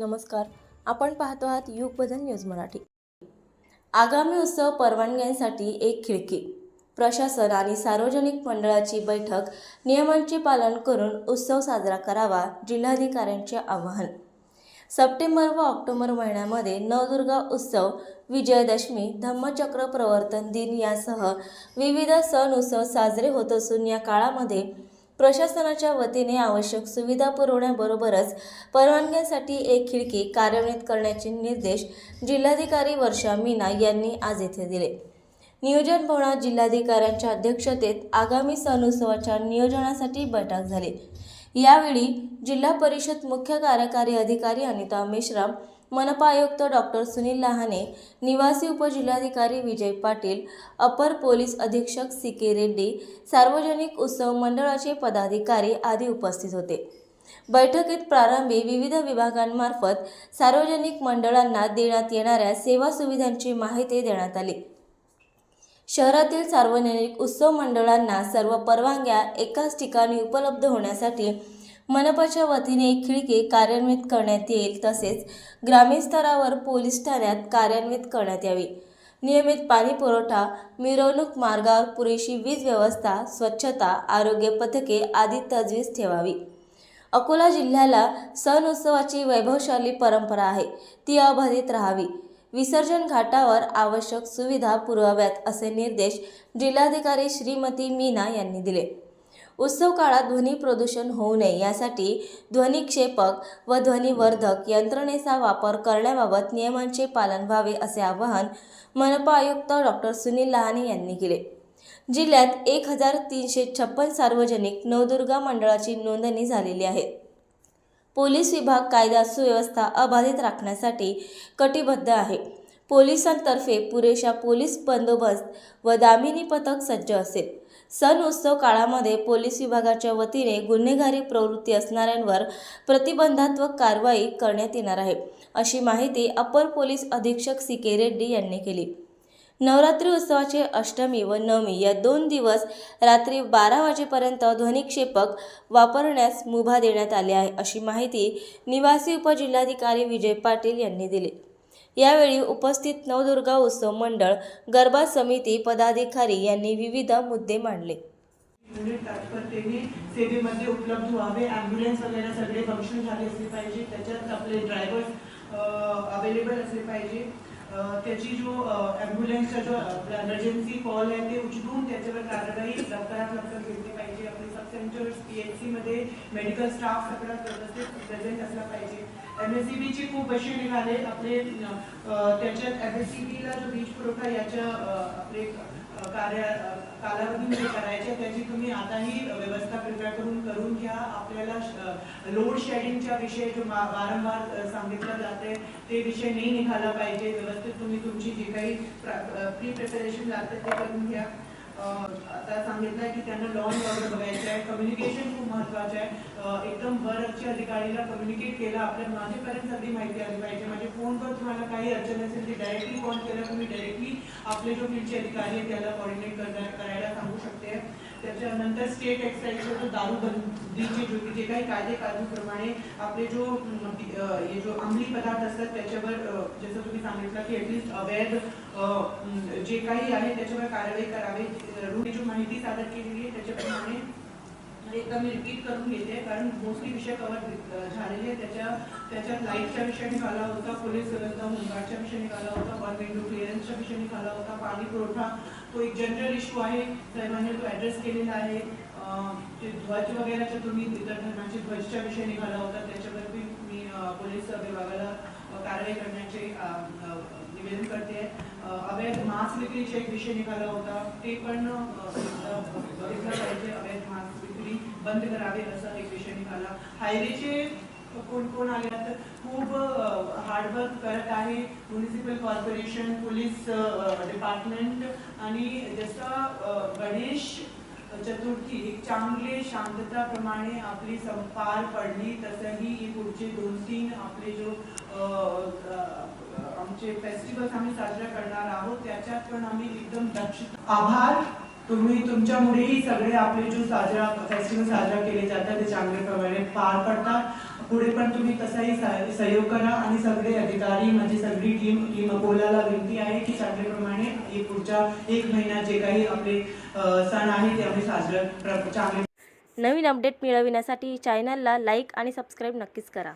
नमस्कार. आपण पाहतो आहात युग बदल न्यूज मराठी. आगामी उत्सव परवानग्यांसाठी एक खिडकी. प्रशासन आणि सार्वजनिक मंडळाची बैठक नियमांचे पालन करून उत्सव साजरा करावा जिल्हाधिकाऱ्यांचे आवाहन. सप्टेंबर व ऑक्टोबर महिन्यामध्ये नवदुर्गा उत्सव विजयदशमी धम्मचक्र प्रवर्तन दिन यासह विविध सण उत्सव साजरे होत असून या काळामध्ये प्रशासनाच्या वतीने आवश्यक सुविधा पुरवण्याबरोबरच परवानग्यांसाठी एक खिडकी कार्यान्वित करण्याचे निर्देश जिल्हाधिकारी वर्षा मीना यांनी आज येथे दिले. नियोजन भवनात जिल्हाधिकाऱ्यांच्या अध्यक्षतेत आगामी सण उत्सवाच्या नियोजनासाठी बैठक झाली. यावेळी जिल्हा परिषद मुख्य कार्यकारी अधिकारी अनिता मेश्राम मनपा आयुक्त डॉक्टर सुनील लहाने निवासी उपजिल्हाधिकारी विजय पाटील अपर पोलीस अधीक्षक सी के रेड्डी सार्वजनिक उत्सव मंडळाचे पदाधिकारी आदी उपस्थित होते. बैठकीत प्रारंभी विविध विभागांमार्फत सार्वजनिक मंडळांना देण्यात येणाऱ्या सेवा सुविधांची माहिती देण्यात आली. शहरातील सार्वजनिक उत्सव मंडळांना सर्व परवानग्या एकाच ठिकाणी उपलब्ध होण्यासाठी मनपाच्या वतीने एक खिडकी कार्यान्वित करण्यात येईल. तसेच ग्रामीण स्तरावर पोलीस ठाण्यात कार्यान्वित करण्यात यावी. नियमित पाणी पुरवठा मिरवणूक मार्गावर पुरेशी वीज व्यवस्था स्वच्छता आरोग्य पथके आदी तजवीज ठेवावी. अकोला जिल्ह्याला सण उत्सवाची वैभवशाली परंपरा आहे. ती अबाधित राहावी. विसर्जन घाटावर आवश्यक सुविधा पुरवाव्यात असे निर्देश जिल्हाधिकारी श्रीमती मीना यांनी दिले. उत्सव काळात ध्वनी प्रदूषण होऊ नये यासाठी ध्वनिक्षेपक व ध्वनिवर्धक यंत्रणेचा वापर करण्याबाबत नियमांचे पालन व्हावे असे आवाहन मनपा आयुक्त डॉक्टर सुनील लहाने यांनी केले. जिल्ह्यात एक हजार तीनशे छप्पन सार्वजनिक नवदुर्गा मंडळाची नोंदणी झालेली आहे. पोलीस विभाग कायदा सुव्यवस्था अबाधित राखण्यासाठी कटिबद्ध आहे. पोलिसांतर्फे पुरेशा पोलीस बंदोबस्त व दामिनी पथक सज्ज असेल. सण उत्सव काळामध्ये पोलीस विभागाच्या वतीने गुन्हेगारी प्रवृत्ती असणाऱ्यांवर प्रतिबंधात्मक कारवाई करण्यात येणार आहे अशी माहिती अपर पोलीस अधीक्षक सी के रेड्डी यांनी केली. नवरात्री उत्सवाचे अष्टमी व नवमी या दोन दिवस रात्री बारा वाजेपर्यंत ध्वनिक्षेपक वापरण्यास मुभा देण्यात आली आहे अशी माहिती निवासी उपजिल्हाधिकारी विजय पाटील यांनी दिली. यावेळी उपस्थित नवदुर्गा उत्सव मंडळ गरबा समिती पदाधिकारी यांनी विविध मुद्दे मांडले. युनिट सेवेमध्ये उपलब्ध व्हावे ॲम्ब्युलन्स वगैरे सगळे फंक्शन झाले असले पाहिजे त्याच्यात आपले ड्रायव्हर्स अवेलेबल असले पाहिजे. त्याची जो ॲम्ब्युलन्सचा जो एमर्जन्सी कॉल आहे ते उचलून त्याच्यावर कारवाई लवकरात लवकर घेतली पाहिजे. आपले सब सेंटर पी एच सीमध्ये मेडिकल स्टाफ सगळ्यात व्यवस्थित प्रेझेंट असला पाहिजे. एम एस सी बीचे खूप असे निघाले. आपले त्याच्यात एम एस सी बीला जो वीज पुरवठा याच्या आपले कार्य कालावधीमध्ये म्हणजे करायचे त्याची तुम्ही आताही व्यवस्था प्रिपेअर करून करून घ्या. आपल्याला लोड शेडिंगच्या विषय जो वारंवार सांगितलं जाते ते विषय नाही निघाला पाहिजे. व्यवस्थित तुम्ही तुमची जे काही प्री प्रिपरेशन लागते ते करून घ्या. आता सांगितलं की त्यांना लॉन वगैरे बघायचं आहे. कम्युनिकेशन खूप महत्वाचं आहे. एकदम वरच्या अधिकारीला कम्युनिकेट केलं. आपल्या माझेपर्यंत सगळी माहिती आली पाहिजे. म्हणजे फोनवर तुम्हाला काही अडचण असेल ते डायरेक्टली कॉल केला तुम्ही डायरेक्टली आपले जो फील्डचे अधिकारी आहेत त्याला कॉर्डिनेट करताय त्याच्यानंतर स्टेट एक्साईजचा जो दारूबंदीचे जो जे काही कायदे कानूनप्रमाणे आपले जो हे जो अंमली पदार्थ असतात त्याच्यावर जसं तुम्ही सांगितलं की ॲटलिस्ट अवैध जे काही आहे त्याच्यावर कारवाई करावी. रूट जो माहिती सादर केलेली आहे. त्याच्याप्रमाणे एकदा मी रिपीट करून घेते. कारण मोस्टली विषय कव्हर झालेले आहे त्याच्या त्याच्यात लाईटच्या विषय निघाला होता पोलीस व्यवस्था होमगार्डच्या विषय निघाला होता वन विंडो क्लिअरन्सच्या विषय निघाला होता पाणी पुरवठा तो एक जनरल इश्यू आहे. साहेबांनी तो ॲड्रेस केलेला आहे. अं, ध्वज वगैरेच्या तुम्ही इतर धर्माचे ध्वजच्या विषय निघाला होता. त्याच्यावर मी पोलीस विभागाला कारवाई करण्याचे निवेदन करते. अवैध मास्क विक्रीचा एक विषय निघाला होता. ते पण बघितलं पाहिजे. अवैध मास्क विक्री बंद करावे असा एक विषय निघाला. हायवेचे कोण कोण आले? तर खूप हार्डवर्क करत आहे म्युनिसिपल कॉर्पोरेशन पोलीस डिपार्टमेंट आणि जसं गणेश चतुर्थी एक चांगले शांतताप्रमाणे आपली सं- पार पडली तसंही पुढचे दोन तीन आपले जो आमचे फेस्टिवल्स आम्ही साजरा करणार आहोत त्याच्यात पण आम्ही एकदम दक्ष आभार. तुम्ही तुमच्यामुळेही सगळे आपले जो साजरा फेस्टिवल साजरा केले जातात ते चांगल्या प्रमाणे पार पडतात. पुढे पण तुम्ही तसाही सहयोग करा आणि सगळे अधिकारी म्हणजे सगळी टीम टीम अकोल्याला विनंती आहे की चांगल्याप्रमाणे पुढच्या एक महिन्यात जे काही आपले सण आहे ते आम्ही साजरे चांगले नवीन अपडेट मिळविण्यासाठी चॅनलला लाईक आणि सबस्क्राईब नक्कीच करा.